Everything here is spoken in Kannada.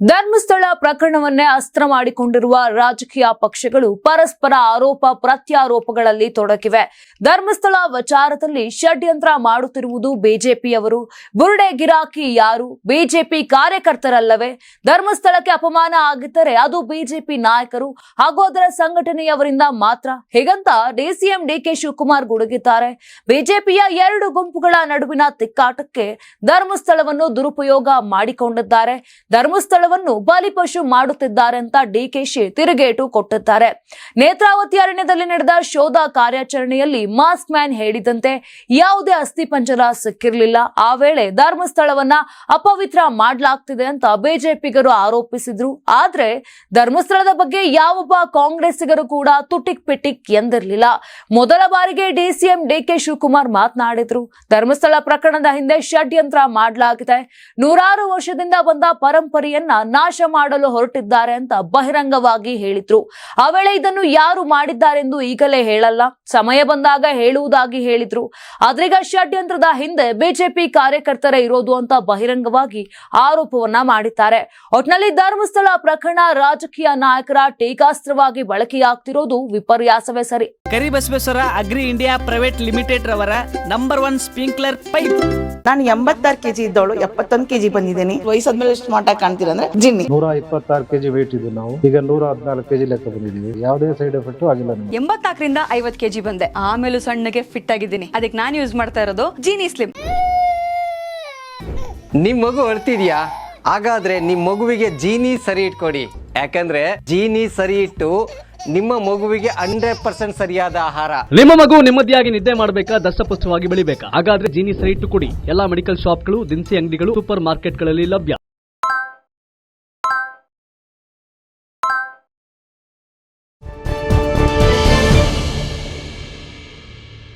ಧರ್ಮಸ್ಥಳ ಪ್ರಕರಣವನ್ನೇ ಅಸ್ತ್ರ ಮಾಡಿಕೊಂಡಿರುವ ರಾಜಕೀಯ ಪಕ್ಷಗಳು ಪರಸ್ಪರ ಆರೋಪ ಪ್ರತ್ಯಾರೋಪಗಳಲ್ಲಿ ತೊಡಗಿವೆ. ಧರ್ಮಸ್ಥಳ ವಿಚಾರದಲ್ಲಿ ಷಡ್ಯಂತ್ರ ಮಾಡುತ್ತಿರುವುದು ಬಿಜೆಪಿಯವರು. ಬುರುಡೆ ಗಿರಾಕಿ ಯಾರು? ಬಿಜೆಪಿ ಕಾರ್ಯಕರ್ತರಲ್ಲವೇ? ಧರ್ಮಸ್ಥಳಕ್ಕೆ ಅಪಮಾನ ಆಗಿದ್ದರೆ ಅದು ಬಿಜೆಪಿ ನಾಯಕರು. ಹಾಗೂ ಅದರ ಸಂಘಟನೆಯವರಿಂದ ಮಾತ್ರ? ಹೀಗಂತ ಡಿಸಿಎಂ ಡಿಕೆ ಶಿವಕುಮಾರ್ ಗುಡುಗಿದ್ದಾರೆ. ಬಿಜೆಪಿಯ ಎರಡು ಗುಂಪುಗಳ ನಡುವಿನ ತಿಕ್ಕಾಟಕ್ಕೆ ಧರ್ಮಸ್ಥಳವನ್ನು ದುರುಪಯೋಗ ಮಾಡಿಕೊಂಡಿದ್ದಾರೆ. ಧರ್ಮಸ್ಥಳವನ್ನು ಬಲಿಪಶು ಮಾಡುತ್ತಿದ್ದಾರೆ ಅಂತ ಡಿಕೆಶಿ ತಿರುಗೇಟು ಕೊಟ್ಟಿದ್ದಾರೆ. ನೇತ್ರಾವತಿ ಅರಣ್ಯದಲ್ಲಿ ನಡೆದ ಶೋಧ ಕಾರ್ಯಾಚರಣೆಯಲ್ಲಿ ಮಾಸ್ಕ್ ಮ್ಯಾನ್ ಹೇಳಿದಂತೆ ಯಾವುದೇ ಅಸ್ಥಿಪಂಜರ ಸಿಕ್ಕಿರಲಿಲ್ಲ. ಆ ವೇಳೆ ಧರ್ಮಸ್ಥಳವನ್ನ ಅಪವಿತ್ರ ಮಾಡಲಾಗ್ತಿದೆ ಅಂತ ಬಿಜೆಪಿಗರು ಆರೋಪಿಸಿದ್ರು. ಆದ್ರೆ ಧರ್ಮಸ್ಥಳದ ಬಗ್ಗೆ ಯಾವೊಬ್ಬ ಕಾಂಗ್ರೆಸ್ಸಿಗರು ಕೂಡ ತುಟಿಕ್ ಪಿಟಿಕ್ ಎಂದಿರಲಿಲ್ಲ. ಮೊದಲ ಬಾರಿಗೆ ಡಿಸಿಎಂ ಡಿಕೆ ಶಿವಕುಮಾರ್ ಮಾತನಾಡಿದ್ರು. ಧರ್ಮಸ್ಥಳ ಪ್ರಕರಣದ ಹಿಂದೆ ಷಡ್ಯಂತ್ರ ಮಾಡಲಾಗಿದೆ. ನೂರಾರು ವರ್ಷದಿಂದ ಬಂದ ಪರಂಪರೆಯನ್ನ ನಾಶ ಮಾಡಲು ಹೊರಟಿದ್ದಾರೆ ಅಂತ ಬಹಿರಂಗವಾಗಿ ಹೇಳಿದ್ರು. ಆ ವೇಳೆ ಇದನ್ನು ಯಾರು ಮಾಡಿದ್ದಾರೆಂದು ಈಗಲೇ ಹೇಳಲ್ಲ. ಸಮಯ ಬಂದಾಗ ಹೇಳುವುದಾಗಿ ಹೇಳಿದ್ರು. ಆದ್ರೀಗ ಷಡ್ಯಂತ್ರದ ಹಿಂದೆ ಬಿಜೆಪಿ ಕಾರ್ಯಕರ್ತರೇ ಇರೋದು ಅಂತ ಬಹಿರಂಗವಾಗಿ ಆರೋಪವನ್ನ ಮಾಡಿದ್ದಾರೆ. ಒಟ್ನಲ್ಲಿ ಧರ್ಮಸ್ಥಳ ಪ್ರಕರಣ ರಾಜಕೀಯ ನಾಯಕರ ಟೀಕಾಸ್ತ್ರವಾಗಿ ಬಳಕೆಯಾಗ್ತಿರೋದು ವಿಪರ್ಯಾಸವೇ ಸರಿ. Karibasaveshwara agri India private limited ರವರ ನಂಬರ್ ಒನ್ ಸ್ಪ್ರಿಂಕ್ಲರ್ ಪೈಪ್. ನಾನು ಎಂಬತ್ತಾರು ಕೆಜಿ ಇದ್ದವಳು ಎಪ್ಪತ್ತೊಂದು ಕೆಜಿ ಬಂದಿದ್ದೀನಿ. ವಯಸ್ಸಾದ್ಮೇಲೆ ಸ್ಮಾರ್ಟ್ ಆಗಿ ಕಾಣ್ತೀರ ಅಂದ್ರೆ ಜಿನ್ನಿ. ನೂರ ಇಪ್ಪತ್ತಾರು ಕೆಜಿ ವೇಟ್ ಇದೆ ನಾವು. ಈಗ ನೂರ ಹದಿನಾಲ್ಕು ಕೆಜಿ ಲೆಕ್ಕ ಬಂದಿದ್ದೀವಿ ಯಾವುದೇ ಸೈಡ್ ಎಫೆಕ್ಟ್ ಆಗಿಲ್ಲ ನಮಗೆ. ಎಂಬತ್ನಾಲ್ಕರಿಂದ ಐವತ್ ಕೆಜಿ ಬಂದೆ. ಆಮೇಲೆ ಸಣ್ಣಗೆ ಫಿಟ್ ಆಗಿದ್ದೀನಿ. ಅದಕ್ಕೆ ನಾನು ಯೂಸ್ ಮಾಡ್ತಾ ಇರೋದು ಜೀನಿ ಸ್ಲಿಮ್ ನಿಮ್ ಮಗು ಅಳ್ತಿದ್ಯಾ? ಹಾಗಾದ್ರೆ ನಿಮ್ ಮಗುವಿಗೆ ಜೀನಿ ಸರಿ ಇಟ್ಕೊಡಿ. ಯಾಕಂದ್ರೆ ಜೀನಿ ಸರಿ ಇಟ್ಟು ನಿಮ್ಮ ಮಗುವಿಗೆ ಹಂಡ್ರೆಡ್ ಪರ್ಸೆಂಟ್ ಸರಿಯಾದ ಆಹಾರ. ನಿಮ್ಮ ಮಗು ನೆಮ್ಮದಿಯಾಗಿ ನಿದ್ದೆ ಮಾಡಬೇಕಾ ದಷ್ಟಪುಷ್ಟವಾಗಿ ಬೆಳಿಬೇಕಾ? ಹಾಗಾದ್ರೆ ಜೀನಿ ಸರಿ ಇಟ್ಟು ಕೊಡಿ. ಎಲ್ಲಾ ಮೆಡಿಕಲ್ ಶಾಪ್ಗಳು ದಿನಸಿ ಅಂಗಡಿಗಳು ಸೂಪರ್ ಮಾರ್ಕೆಟ್ಗಳಲ್ಲಿ ಲಭ್ಯ.